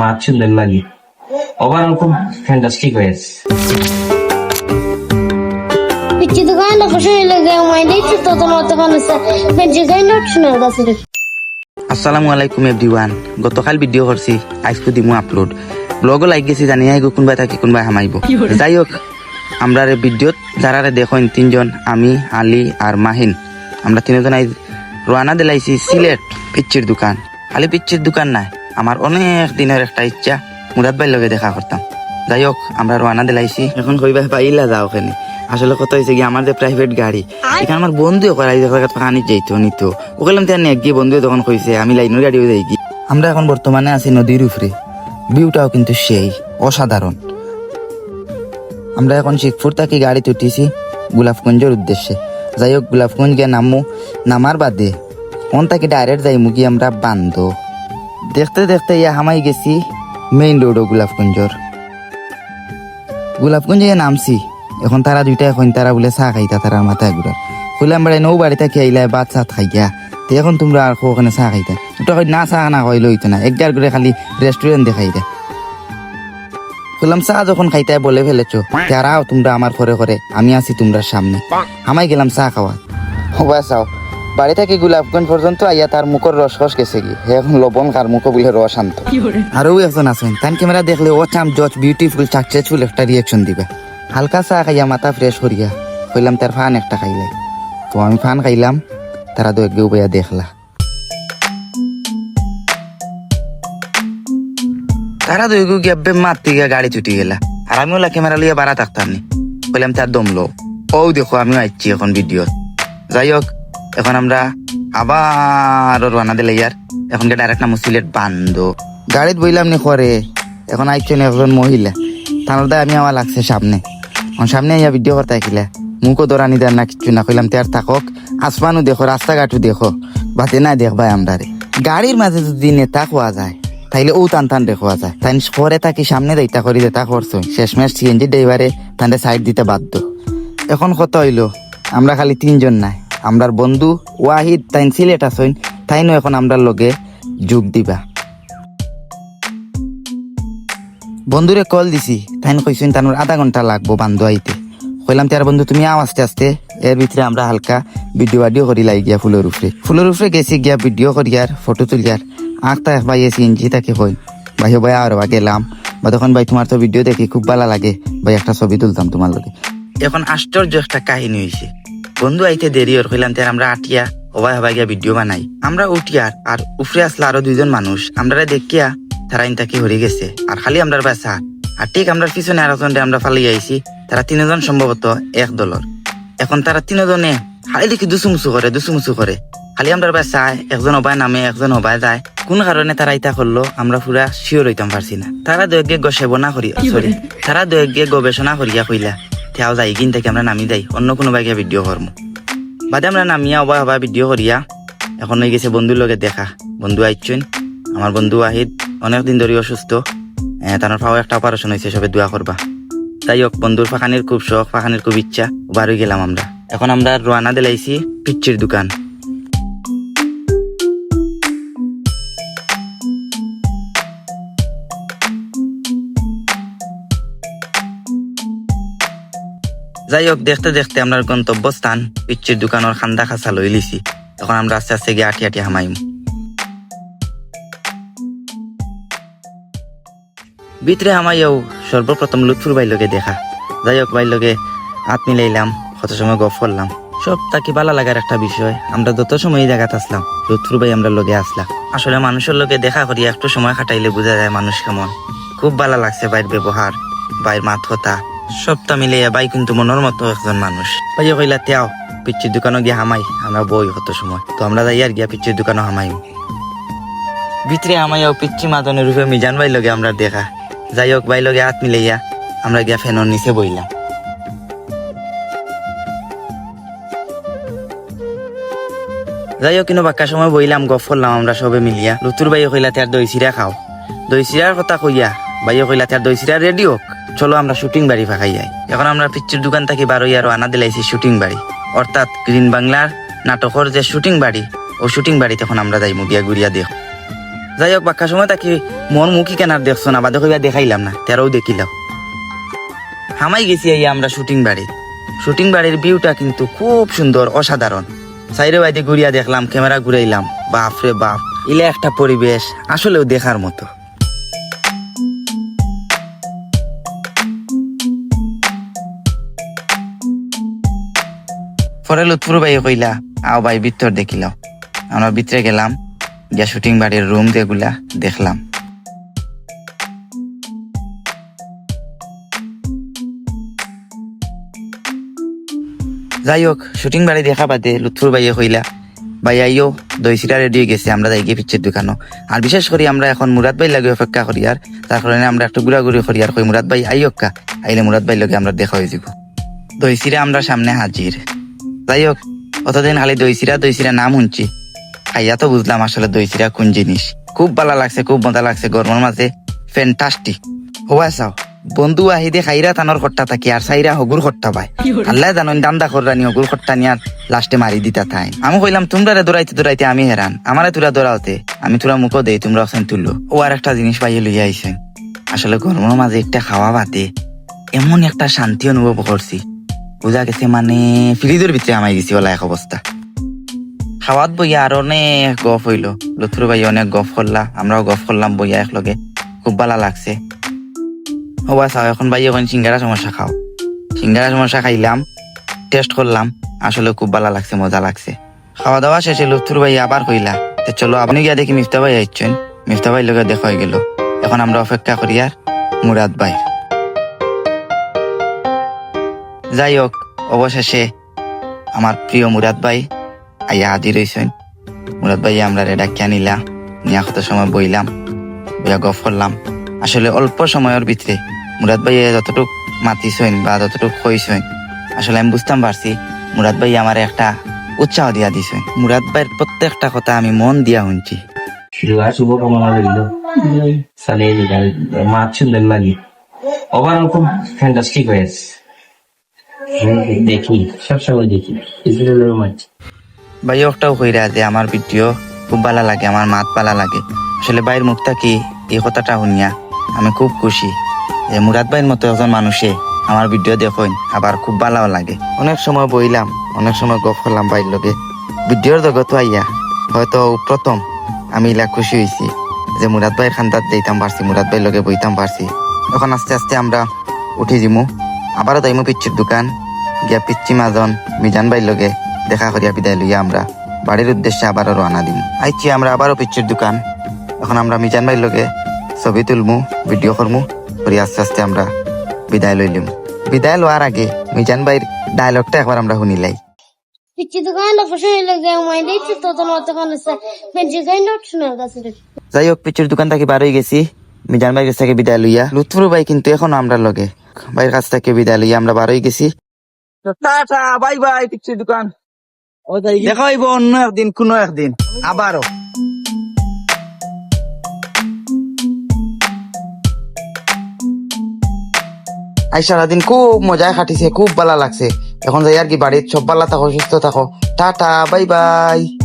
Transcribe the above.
মাছ সুন্দর লাগে। ওভারঅল খুব ফ্যান্টাস্টিক হয়েছে। আসসালামু আলাইকুম এভরিওয়ান গতকাল ভিডিও করছি দিমু আপলোড ব্লগও লাইক গেছি জানি আইগো কোনবাই থাকি কোনবাই হামাইব। যাই হোক আমরা ভিডিওত যারারে দেখেন তিনজন আমি আলী আর মাহিন আমরা তিনজন আই রোয়ানা দিলাইছি সিলেট পিচ্চির দোকান। খালি পিচ্চির দোকান নাই। আমার অনেক দিনের একটা ইচ্ছা মুরাদ ভাই লগে দেখা করতাম। যাই হোক আমরা রোয়ানা দিলাইছি। এখন কইবা পাইলা যাও ওখানে আসলে কত হয়েছে কি আমার যে প্রাইভেট গাড়ি এখানে আমার বন্ধু করাই পানি যাইতো নিত। ওখানে তেমন এক গিয়ে বন্ধু তখন কইছে আমি লাইনের গাড়িও যাই কি আমরা এখন বর্তমানে আছি নদীর উপরে। ভিউটাও কিন্তু সেই অসাধারণ। আমরা এখন শিখপুর থেকে গাড়িতে উঠেছি গোলাপগঞ্জের উদ্দেশ্যে। যাই হোক গোলাপগঞ্জ গিয়ে নামু। নামার বাদে কোন তাকে ডাইরেক্ট যাই মুগি আমরা বান্ধ দেখতে দেখতে ইয়া হামাই গেছি মেইন রোডও গোলাপগঞ্জর। গোলাপগঞ্জে নামছি এখন তারা দুইটা এখন তারা বলে চা খাইতা তারার মাথায় ঘুরার খুলাম বেড়াই নৌ বাড়িতে খেয়ে বাদ চাত খাই গিয়া। তে এখন তোমরা আর ওখানে চা খাইতা? ওটা হয় না চা না হয় লইতো না। একবার করে খালি রেস্টুরেন্ট দেখাই দে। বললাম চা যখন খাইতে বলে ফেলেছো। তারাও তোমরা আমার ঘরে ঘরে আমি আছি তোমরা সামনে। আমাই গেলাম চা খাওয়া হবা চাও বাড়ি থেকে গোলাপগঞ্জ পর্যন্ত আইয়া তার মুখর রস রস গেছে কি? এখন লবণ কার মুখ বলে রস আনত। আরও একজন আছেন তান ক্যামেরা দেখলে ও চাম জজ বিউটিফুল সাকসেসফুল একটা রিয়াকশন দিবে। হালকা চা খাইয়া মাথা ফ্রেশ করিয়া কইলাম তার ফান একটা খাইলাই তো আমি ফান খাইলাম তারা তো একগে উপায়া দেখলা। তারা দুই গু গেবে মাতি গিয়া গাড়ি ছুটি গেলা। আর আমি ওলা ক্যামেরা লিয়ে বাড়া থাকতাম নি। বললাম তার দম লো ও দেখো আমিও আইছি এখন ভিডিও যাই হোক এখন আমরা আবার রানা দিলে ইয়ার এখন ডাইরেক্ট নামো সিলেট বান্ধ গাড়িত বইলাম নি করে এখন আইছেন একজন মহিলা। তার দায় আমি আমার লাগছে সামনে। এখন সামনে ইয়া ভিডিও করতে আইকিলা মুখও দরানি দেন না কিছু না। কইলাম তার থাকক। আসমানও দেখো, রাস্তাঘাটও দেখো। বাতে না দেখবাই আমরা রে গাড়ির মাঝে যদি নেতা খোয়া যায়, তাইলে ও টান টান দেখোয়া যায়। তাই করে থাকি সামনে দেইতা করি দেতা করছ। শেষমেশ সিএনজি ড্রাইভারে তান্ডে সাইড দিতে বাধ্য। এখন কত হইল? আমরা খালি তিনজন নাই। আমরার বন্ধু ওয়াহিদ তাইন সিলেট আসইন তাইনও এখন আমরার লগে যোগ দিবা। বন্ধুরে কল দিছি, তাইন কইছেন তানোর আধা ঘণ্টা লাগবো বান্ধু আইতে। কইলাম তার বন্ধু, তুমি আও আস্তে আস্তে, এর ভিতরে আমরা হালকা ভিডিও আডিও করি লাই গিয়া ফুলের উপরে ফুলের উপরে গেছি গিয়া ভিডিও করিয়ার ফটো তুলিয়ার আঁকতা এক ভাই এসি ইঞ্জি তাকে কই ভাই ভাই, আর বা গেলাম। বা তখন ভাই, তোমার তো ভিডিও দেখি, খুব ভালো লাগে। ভাই, একটা ছবি তুলতাম তোমার লগে। এখন আশ্চর্য একটা কাহিনী হয়েছে বন্ধু আইতে দেরি ওর কইলাম তার আমরা আটিয়া, হবাই হবাই গিয়া ভিডিও বানাই। আমরা উঠিয়ার আর উফরে আসলে আরও দুইজন মানুষ। আমরা দেখিয়া তারা ইনতাকি হরি গেছে। আর খালি আমরার বাসা আর ঠিক আমরা পিছনে আর একজন আমরা ফালি আইছি। তারা তিনজন সম্ভবত এক দলর। এখন তারা তিনজনে খালি দেখি দুসুমুসু করে দুসুমুসু করে। খালি আমরা বাসা একজন অবায় নামে, একজন অবায় যায়। কোন কারণে তারা ইটা করল, আমরা পুরা শিওর হইতাম পারছি না। তারা দৈগ্যে গসেবনা করিয়া সরি তারা দৈগ্যে গবেষণা করিয়া কইলা। তেও যাই কিন থেকে আমরা নামি যাই অন্য কোনো বাইকে ভিডিও করব বাদে আমরা নামিয়া অবায় হবা ভিডিও করিয়া এখন হয়ে গেছে বন্ধুর লগে দেখা। বন্ধু আইচুন। আমার বন্ধু আহিদ অনেকদিন ধরে অসুস্থ। তার পাও একটা অপারেশন হয়েছে সবে দোয়া করবা যাই হোক বন্ধুর ফাঁকানির খুব শখ ফাঁকানির খুব ইচ্ছা। বার হয়ে গেলাম আমরা। এখন আমরা রোয়ানা দিলাইছি পিচ্চির দোকান। যাই হোক দেখতে দেখতে আমরা গন্তব্যস্থান। পিচ্চির দোকানের খান্দা খাসা লই লিছি। তখন আমরা আস্তে আস্তে গিয়ে আটি আটি হামাইম। ভিতরে হামাইয়াও সর্বপ্রথম লুৎফুর ভাই লগে দেখা। যাই হোক ভাই লগে হাত মিলাইলাম, কত সময় গপ করলাম। সব তাকে ভালো লাগার একটা বিষয়, আমরা যত সময় এই জায়গাতে আসলাম, লুৎফুর ভাই আমরা লগে আসলাম। আসলে মানুষের লগে দেখা করি, একটু সময় কাটাইলে বোঝা যায় মানুষ কেমন খুব ভালো লাগছে ভাইয়ের ব্যবহার, ভাইয়ের কথা। সবটা মিলে ভাই কিন্তু মনের মতো একজন মানুষ। ভাইয়া কইলা তেও পিচ্ছির দোকানও গিয়ে হামাই, আমরা বই কত সময়? তো আমরা যাই আর গিয়া পিচ্ছির দোকানও হামাই ভিতরে আমাইও পিচ্ছি মাদনের রূপে মিজান ভাই লগে আমরা দেখা। যাই হোক, ভাই লগে হাত মিলাইয়া আমরা গিয়া ফ্যানের নিচে বইলাম। যাই হোক কিন্তু বাক্কা সময় বইলাম গফ করলাম আমরা সবে মিলিয়া। লুতুর ভাই কইলা তার দই চিরা খাও। দই চিরার কথা কইয়া, ভাইও কইলা তার দই চিরা রেডি হোক। চলো আমরা শুটিং বাড়ি ফাঁকাই যাই এখন আমরা পিচ্চির দোকান থেকে বারোই আরও আনা দিলাইছি শুটিং বাড়ি। অর্থাৎ গ্রিন বাংলার নাটকের যে শুটিং বাড়ি, ও শুটিং বাড়িতে এখন আমরা যাই মুগিয়া গুড়িয়া দেখ। যাই হোক, বাক্কা সময় তাকে মন মুখি কেনার দেখছ না, বাদে কইবা দেখাইলাম না, তেরাও দেখিলাম হামাই গেছি এই আমরা শুটিং বাড়ি। শুটিং বাড়ির ভিউটা কিন্তু খুব সুন্দর, অসাধারণ। সাইরে বাইতে ঘুরিয়া দেখলাম, ক্যামেরা ঘুরাইলাম বাপ রে বাপ, ইলে একটা পরিবেশ, আসলেও দেখার মতো। পরে লুৎফুর ভাই কইলা, আও ভাই, ভিতর দেখিলাম আমরা ভিতরে গেলাম, গিয়া শুটিং বাড়ির রুম যেগুলা দেখলাম। যাই হোক, শুটিং বাড়ি দেখা বাদে লুৎফুর ভাইয়ে কইলা, ভাই আইও দই সিরা রেডি হয়ে গেছে, আমরা যাই গিয়ে পিচ্ছের দোকানও। আর বিশেষ করে আমরা এখন মুরাদ ভাই লাগে অপেক্ষা করি, আর তার কারণে আমরা একটু ঘুরাঘুরি করি, আর কই, মুরাদ ভাই আইও কা? আইলে মুরাদ ভাই লগে আমরা দেখা হয়ে যাব। দই সিরা আমরা সামনে হাজির। যাই হোক অতদিন খালি দই সিরা দই সিরা নাম শুনছি। খাইয়া তো বুঝলাম আসলে দই সিরা কোন জিনিস। খুব ভালো লাগছে খুব মজা লাগছে গরমের মাঝে। ফ্যান্টাস্টিক হওয়া চাও। বন্ধু আহিদে খাইরা তানোর খট্টা থাকি আর সাইরা হগুর খট্টা পায়। আল্লাহ জানুন দান্দা কররানি হগুর খট্টা নিয়ার লাস্টে মারি দিতা থাই আমি কইলাম তোমরা রে দৌড়াইতে দৌড়াইতে আমি হেরান। আমারে তোরা দৌড়াওতে। আমি তোরা মুখো দেই তোমরা ওখানে তুললো ও আর একটা জিনিস পাইয়ে লইয়া আইছেন আসলে গরমের মাঝে একটা খাওয়া বাদে এমন একটা শান্তি অনুভব করছি। বোঝা গেছে মানে ফ্রিজের ভিতরে আমাই গেছি বলা এক অবস্থা। খাওয়াত বইয়া আর অনেক গফ হইল। লুথুর ভাই অনেক গফ করলা, আমরাও গফ করলাম বইয়া একলগে। খুব ভালো লাগছে। হবা চাও, এখন ভাই এখন সিঙ্গারা সমস্যা খাও। সিঙ্গারা সমস্যা খাইলাম টেস্ট করলাম, আসলে খুব ভালো লাগছে, মজা লাগছে। খাওয়া দাওয়া শেষে লুথুর ভাই আবার কইলা, তো চলো, আপনি গিয়া দেখি মিফতা ভাই আইছেন। মিফতা ভাই লগে দেখা হয়ে গেল। এখন আমরা অপেক্ষা করি আর মুরাদ ভাই যাই হোক অবশেষে আমার প্রিয় মুরাদ ভাই আইয়া হাজির হইছেন। মুরাদ ভাই আমরা ডাকিয়া নিলাম নিয়া কত সময় বইলাম বইয়া গফ করলাম। আসলে অল্প সময়ের ভিতরে মুরাদ ভাই যতটুক মাতিছেন বা যতটুক কইছেন আসলে আমি বুঝতাম পারছি মুরাদ ভাই আমার একটা উৎসাহ দিয়া দিছেন। মুরাদ ভাইয়ের প্রত্যেকটা কথা আমি মন দিয়া শুনছি। শুভকামনা রইল। সালে মাছ সুন্দর লাগে। ওভারঅল খুব ফ্যান্টাস্টিক হয়েছে। দেখি, সবসময় দেখি। ভাই কইরা যে আমার ভিডিও খুব ভালো লাগে, আমার মাত ভালো লাগে। আসলে ভাইয়ের মুখটা কি, এই কথাটা শুনিয়া আমি খুব খুশি যে মুরাদ ভাইয়ের মতো একজন মানুষে আমার ভিডিও দেখুন আবার খুব ভালো লাগে। অনেক সময় বইলাম, অনেক সময় গপ করলাম ভাইয়ের লগে। ভিডিওর জগত আইয়া, হয়তো প্রথম আমি ইলা খুশি হয়েছি যে মুরাদ ভাইয়ের খান্দাত যাইতাম পারছি, মুরাদ ভাইয়ের লগে বইতাম পারছি। এখন আস্তে আস্তে আমরা উঠে যাব আবারও তাইমো পিচ্ছির দোকান। গিয়া পিচ্ছি মাজন মিজান ভাইয়ের লগে দেখা করিয়া বিদায় লইয়া আমরা বাড়ির উদ্দেশ্যে আবারও রওনা দিম। আইছি আমরা আবারও পিচ্ছির দোকান। এখন আমরা মিজান ভাইয়ের লগে ছবি তুলমু ভিডিও করমু করি আস্তে আস্তে আমরা বিদায় লইলিম। বিদায় লওয়ার আগে মিজান ভাইয়ের ডায়লগটা একবার আমরা শুনিলাই যাই হোক পিচ্ছির দোকান থাকি বার হয়ে গেছি। মিজান কাছ থেকে বিদায় লইয়া। লুৎফুর ভাই কিন্তু এখনও আমরা লগে। ভাইয়ের কাছ থেকে বিদায় লইয়া আমরা বার হয়ে গেছি। টাটা বাই বাই দোকান। দেখা হইব অন্য একদিন কোনো একদিন। আবারও। আই সারাদিন খুব মজায় কাটিছে খুব ভালো লাগছে। এখন যাই আর কি বাড়ির সব ভালো থাকো সুস্থ থাকো। Tata bye bye.